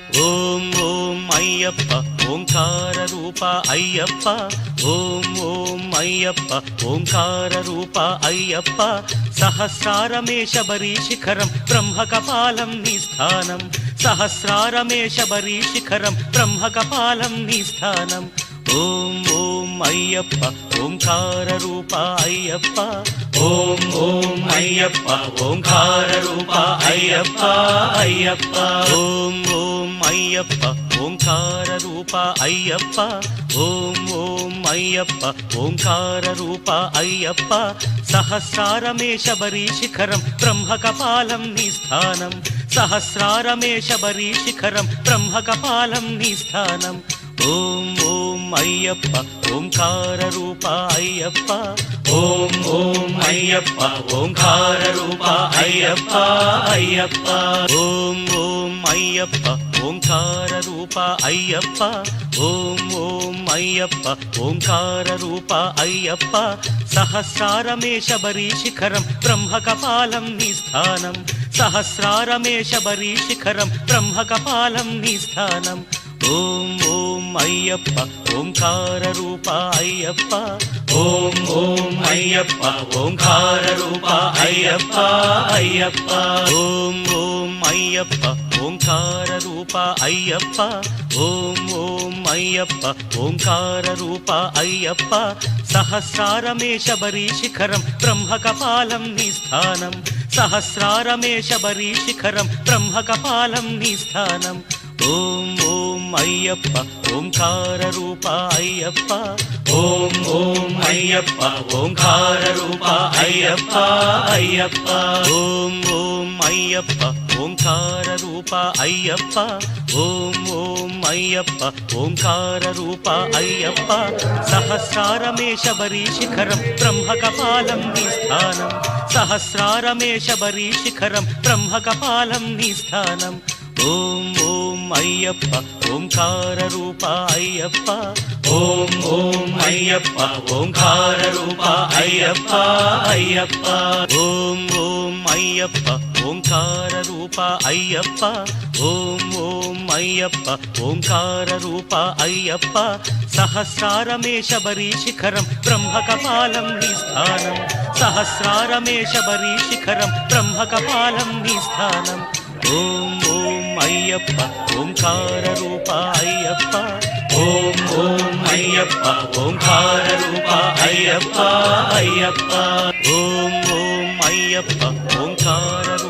ఓం ఓం అయ్యప్ప ఓంకార రూప అయ్యప్ప. ఓం ఓం అయ్యప్ప ఓంకార రూప అయ్యప్ప. సహస్రారమే శబరి శిఖరం బ్రహ్మకపాలం నీ స్థానం. సహస్రారమే శబరి శిఖరం బ్రహ్మకపాలం నీ స్థానం. ఓం ఓం అయ్యప్ప ఓంకార రూప అయ్యప్ప. ఓం ఓం అయ్యప్ప ఓంకార రూప అయ్యప్ప అయ్యప్ప. ఓం ఓం అయ్యప్ప ఓంకార రూప అయ్యప్ప. ఓం ఓం అయ్యప్ప ఓంకార రూప అయ్యప్ప. సహస్రారమే శబరీ శిఖరం బ్రహ్మకపాలం నీ స్థానం. సహస్రారమే శబరీ శిఖరం బ్రహ్మకపాలం నీ స్థానం. ఓం ఓం అయ్యప్ప ఓంకార రూప అయ్యప్ప. ఓం ఓం అయ్యప్ప ఓంకార రూప అయ్యప్ప అయ్యప్ప. ఓం ఓం అయ్యప్ప ఓంకార రూప అయ్యప్ప ఓం ఓం అయ్యప్ప ఓంకార రూప అయ్యప్ప సహస్రారమే శబరీ శిఖరం బ్రహ్మకపాలం నీ స్థానం సహస్రారమే శబరీ శిఖరం బ్రహ్మకపాలం నీ స్థానం. ఓం అయ్యప్ప ఓంకార రూప అయ్యప్ప. ఓం ఓం అయ్యప్ప ఓంకార రూప అయ్యప్ప అయ్యప్ప. ఓం ఓం అయ్యప్ప ఓంకార రూప అయ్యప్ప. ఓం ఓం అయ్యప్ప ఓంకార రూప అయ్యప్ప. సహస్రారమే శబరి శిఖరం బ్రహ్మకపాలం నీ స్థానం. సహస్రారమే శబరి శిఖరం బ్రహ్మకపాలం నీ స్థానం. ఓం ఓం అయ్యప్ప ఓంకార రూప అయ్యప్ప. ఓం ఓం అయ్యప్ప ఓంకార రూప అయ్యప్ప అయ్యప్ప. ఓం ఓం అయ్యప్ప ఓంకార రూప అయ్యప్ప. ఓం ఓం అయ్యప్ప ఓంకార రూప అయ్యప్ప. సహస్రారమే శబరి శిఖరం బ్రహ్మకపాలం నీ స్థానం. సహస్రారమే శబరి శిఖరం బ్రహ్మకపాలం నీ స్థానం. ఓం ఓం అయ్యప్ప ఓంకార రూప అయ్యప్ప. ఓం ఓం అయ్యప్ప ఓంకార రూప అయ్యప్ప అయ్యప్ప. ఓం ఓం అయ్యప్ప ఓంకార రూప అయ్యప్ప. ఓం ఓం అయ్యప్ప ఓంకార రూప అయ్యప్ప. సహస్రారమే శబరి శిఖరం బ్రహ్మకపాలం నిస్థానం సహస్రారమే శబరి శిఖరం బ్రహ్మకపాలం నిస్థానం ఓం ఓం అయ్యప్ప ఓంకార రూప అయ్యప్ప ఓం ఓం అయ్యప్ప ఓంకార రూప అయ్యప్ప అయ్యప్ప ఓం ఓం అయ్యప్ప ఓంకార రూప